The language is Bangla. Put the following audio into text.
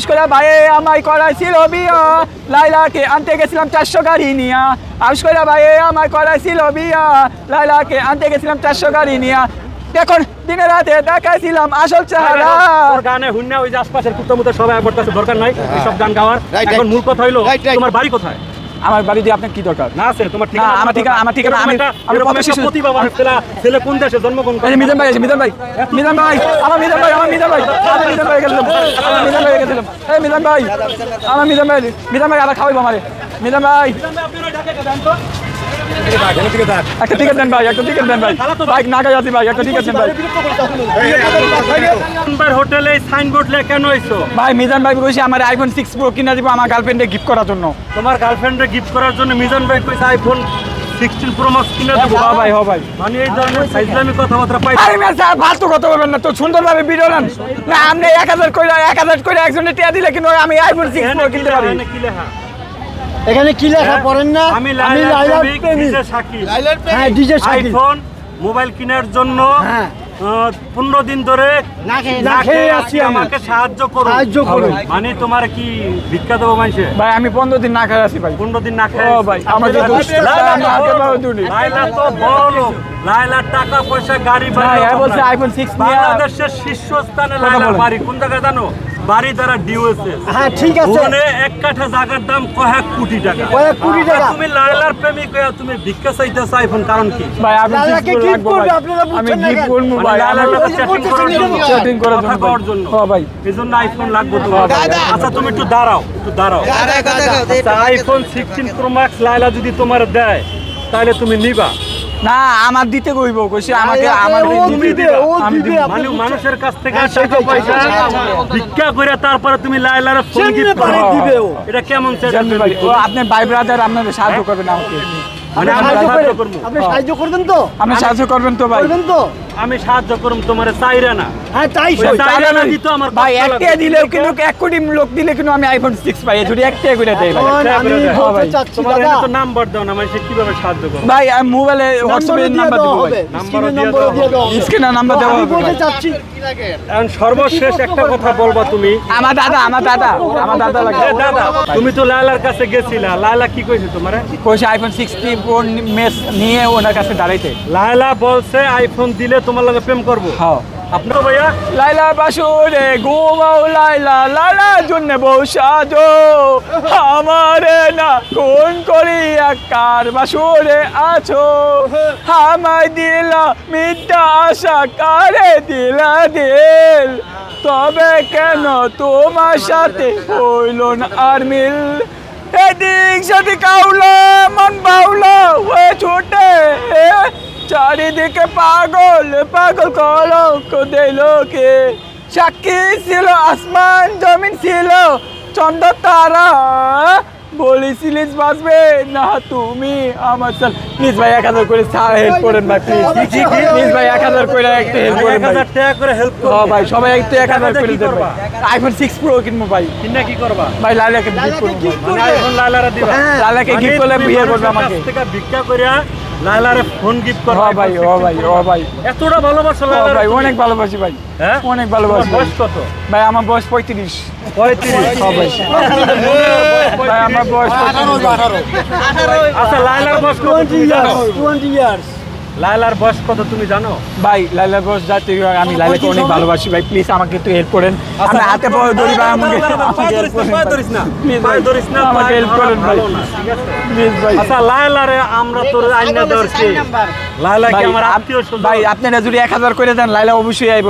আউস করে ভাইয়ে আমায় করাইছিল বিয়া। লাইলাকে আনতে গেছিলাম চারশো গাড়ি নিয়া। আউস করে ভাইয়ে আমায় করাইছিল বিয়া। লাইলাকে আনতে গেছিলাম চারশো গাড়ি নিয়া। দেখুন দিনে রাতে দেখাইছিলাম আসল চেহারা। গানে হুন্না ওই যে আশপাশের কুত্তামুত্তা সবাই বলতেছে দরকার নাই সব গান গাওয়ার। এখন. মূল কথা হইল. তোমার বাড়ি কোথায়? আমার বাড়ি দিয়ে আপনার কি দরকার? না আছে তোমার ঠিকানা আমার ঠিকানা- আমার ঠিকানা, আমি- আমি কবে একটা শিশু- ছেলে ছেলে কোন দেশে জন্মগ্রহণ করে? মিজান ভাই মিজান ভাই। মিজান ভাই আমার মিজান ভাই আমার মিজান ভাই। আমার মিজান ভাই গেলাম আমার মিজান ভাই গেলাম এই মিজান ভাই আমার মিজান ভাই মিজান ভাই আবার খাওয়াইবো আমারে। মিজান ভাই। একটা টিকিট দেন ভাই একটা টিকিট দেন ভাই। বাইক না গাইয়াছি ভাই একটা টিকিট দেন ভাই। হোটেলে সাইনবোর্ড লেখা কেন হইছো ভাই মিজান ভাই কইছে আমার আইফোন সিক্স প্রো কিনা দিব আমার গার্লফ্রেন্ডে গিফট করার জন্য। তোমার গার্লফ্রেন্ডে গিফট করার জন্য মিজান ভাই কইছে আইফোন 16 প্রো ম্যাক্স কিনে দেবো। হ্যাঁ ভাই হ্যাঁ ভাই। মানে এই ধরনের ইসলামিক কথাবার্তা পাই আরে মেয়ে স্যার ফালতু কথা বলবেন না তো সুন্দরভাবে ভিডিও নেন। না আপনি এক হাজার করে এক হাজার করে একজনে টিয়া দিলে কিন্তু আমি আইফোন সিক্স প্রো কিনতে পারি। কি লেখা? এখানে কি লেখা? পড়েন না। আমি আমি লাইলা লাইলা প্রেমিক হ্যাঁ ডিজে শাকিব আইফোন মোবাইল কেনার জন্য হ্যাঁ। পনেরো দিন ধরে আমাকে সাহায্য করো সাহায্য করুন। মানে তোমার কি ভিক্ষা দেবো মানুষে? ভাই আমি পনেরো দিন না খাই আছি ভাই। পনেরো দিন না ও ভাই আমাকে দুষ্ট। লাইলা তো বড় লোক। লাইলার টাকা পয়সা গাড়ি বাড়ি ভাই। হ্যাঁ বলছে আইফোন সিক্স বাংলাদেশের শীর্ষস্থানে লাইলার বাড়ি। কোন জায়গায় জানো? বাড়ি দ্বারা ডিউএসএ হ্যাঁ ঠিক আছে। ওখানে এক কাঠা জায়গার দাম কয়েক কোটি টাকা। কয়েক কোটি টাকা। তুমি লাইলার প্রেমিক হয়ে তুমি ভিক্ষা চাইতেছো আইফোন কারণ কি? ভাই আমি গিফট করবে, আপনারা আমি গিফট? করব মানে ভাই সাথে chatting করার জন্য Chatting করার জন্য কওয়ার জন্য। ও ভাই। এই জন্য আইফোন লাগবে তোমার আচ্ছা তুমি একটু দাঁড়াও একটু দাঁড়াও। আচ্ছা iPhone sixteen pro max Laila যদি তোমার দেয় তাহলে তুমি নিবা। না আমার দিতে কইব কইছে আমাকে আমার দিতে। ও আমি দিবে, মানে মানুষের কাছ থেকে হ্যাঁ, টাকা পয়সা ভিক্ষা করে তারপরে তুমি লাইলার পারে দিবে ও। এটা কেমন স্যার আপনি আপনার ভাই ব্রাদার আপনাদের সাহায্য করবেন আমাকে। মানে আমি সাহায্য করব। আপনি সাহায্য করবেন তো? সাহায্য করবেন তো ভাই। করবেন তো? আমি সাহায্য করব চাইরা না হ্যাঁ চাইরা না দিত আমার ভাই একটা দিলেও কিন্তু কোটি লোক দিলে কিন্তু আমি আইফোন 6 পাই। যদি একটা দেই ভাই। আমি বলতে চাচ্ছি দাদা। তো নাম্বার দাও না কীভাবে সাহায্য করব? ভাই আমি মোবাইলে হোয়াটসঅ্যাপে নাম্বার ভাই। নাম্বার দিয়ে দাও। স্ক্রিনে নাম্বার দাও আমি বলতে চাচ্ছি এখন সর্বশেষ একটা কথা বলবা তুমি। আমার দাদা আমার দাদা আমার দাদা লাগে। দাদা তুমি তো লালার কাছে গেছিলা। লালা কি কইছে তোমারে? কইছে আইফোন 6 আইফোন নিয়ে ওনার কাছে দাঁড়াইতে। লাইলা বলছে আইফোন দিলে তোমার লগে প্রেম করব। হ্যাঁ। আপনার ভাইয়া? লাইলা বাসু রে ঘুমাও লাইলা লালা জন্য বউ সাজো। আমারে না কোন করিয়া কার বাসু রে আছো? আমায় দিলা মিথ্যা আশা কারে দিলা দিল? তবে কেন তোমার সাথে হইল না আর মিল? এদিক সেদিক আউলা, মন বাউলা, হয়ে ছোটে। চারিদিকে পাগল পাগল কলঙ্ক দিল কে সাক্ষী ছিল আসমান, জমিন ছিল, চন্দ্র, তারা। বলেছিলিস বাঁচবে না তুমি আমার স্যার প্লিজ ভাই এক হাজার করে হেল্প করেন ভাই প্লিজ প্লিজ ভাই এক হাজার করে একটা হেল্প করেন করে হেল্প করো ভাই সবাই একটু এক হাজার করে দেন আইফোন সিক্স প্রো কিনবো ভাই। কিনা কি করবা? ভাই লালাকে গিফট করব। মানে দিবা। হ্যাঁ। লালাকে মানে গিফট করলে তুমি বিয়ে করবে আমাকে। ভিক্ষা করিয়া লালারে ফোন গিফট করবা ভাই ও ভাই ও ভাই এতটা ভালোবাসো লালারে ভাই অনেক ভালোবাসি ভাই হ্যাঁ অনেক ভালোবাসি বয়স কত ভাই আমার বয়স পঁয়ত্রিশ পঁয়ত্রিশ ভাই আমার বয়স আচ্ছা লায়লার বয়স কত টোয়েন্টি তুমি জানো ইয়ার্স টোয়েন্টি ইয়ার্স লাইলার বয়স কত তুমি জানো? ভাই লাইলার বয়স যাতে আমি লাইলাকে অনেক ভালোবাসি। ভাই প্লিজ আমাকে একটু হেল্প করেন। আমি হাতে পায়ে ধরি ভাই আমাকে ধরিস না, ধরিস না। আমাকে হেল্প করেন ভাই। প্লিজ ভাই। আচ্ছা লাইলারে আমরা তোর আইনা ধরছি লাইলাকে আমার আত্মীয় ভাই আপনারা যদি এক হাজার করে দেন লাইলা অবশ্যই আইব।